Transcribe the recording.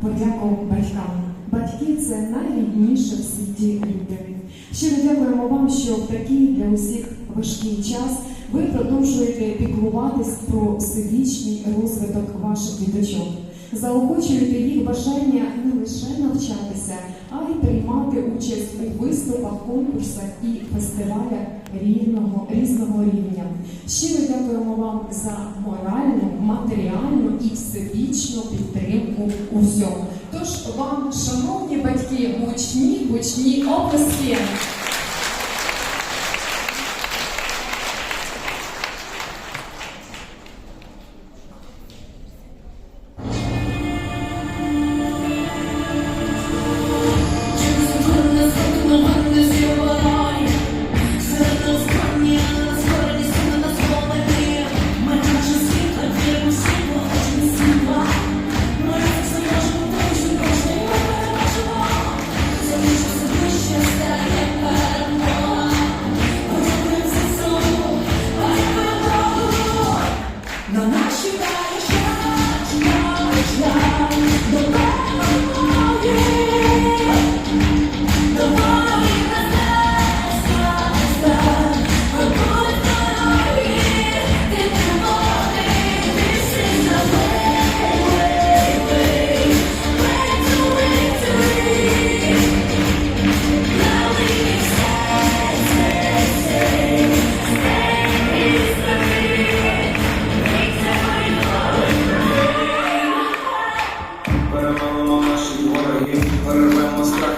Подяку батькам. Батьки це найрідніше в світі люди. Щиро дякуємо вам, що в такий для усіх важкий час ви продовжуєте піклуватись про всевічний розвиток ваших діточок. Заохочуєте їх бажання не лише навчатися, а й приймати участь у виступах, конкурсах і фестивалях рівного різного рівня. Щиро дякуємо вам за моральну, матеріальну і всебічну підтримку у всьому. Тож вам, шановні батьки, гучні, гучні оплески. Oscar.